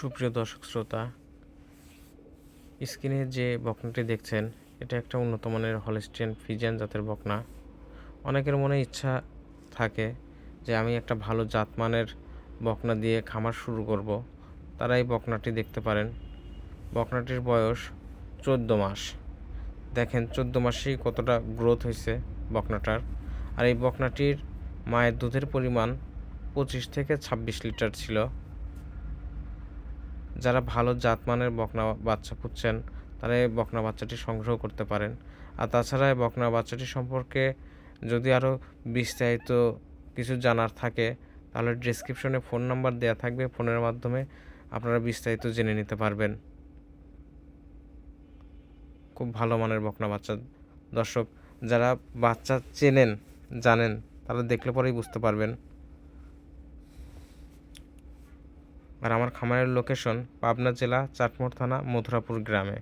সুপ্রিয় দর্শক শ্রোতা, স্ক্রিনে যে বকনাটি দেখছেন, এটা একটা উন্নত মানের হলিস্টিয়ান ফিজিয়ান জাতের বকনা। অনেকের মনে ইচ্ছা থাকে যে আমি একটা ভালো জাতমানের বকনা দিয়ে খামার শুরু করব। তারা এই বকনাটি দেখতে পারেন। বকনাটির বয়স চোদ্দ মাস। দেখেন, চোদ্দ মাসেই কতটা গ্রোথ হয়েছে বকনাটার। আর এই বকনাটির মায়ের দুধের পরিমাণ পঁচিশ থেকে ছাব্বিশ লিটার ছিল। যারা ভালো জাতমানের বকনা বাচ্চা খুঁজছেন, তারা এই বকনা বাচ্চাটি সংগ্রহ করতে পারেন। আর তাছাড়া এই বকনা বাচ্চাটি সম্পর্কে যদি আরও বিস্তারিত কিছু জানার থাকে, তাহলে ডিসক্রিপশনে ফোন নাম্বার দেওয়া থাকবে। ফোনের মাধ্যমে আপনারা বিস্তারিত জেনে নিতে পারবেন। খুব ভালো মানের বকনা বাচ্চা। দর্শক, যারা বাচ্চা চেনেন, জানেন, তারা দেখলে পরেই বুঝতে পারবেন। আর আমার খামারের লোকেশন পাবনা জেলা চাটমোড় থানা মথুরাপুর গ্রামে।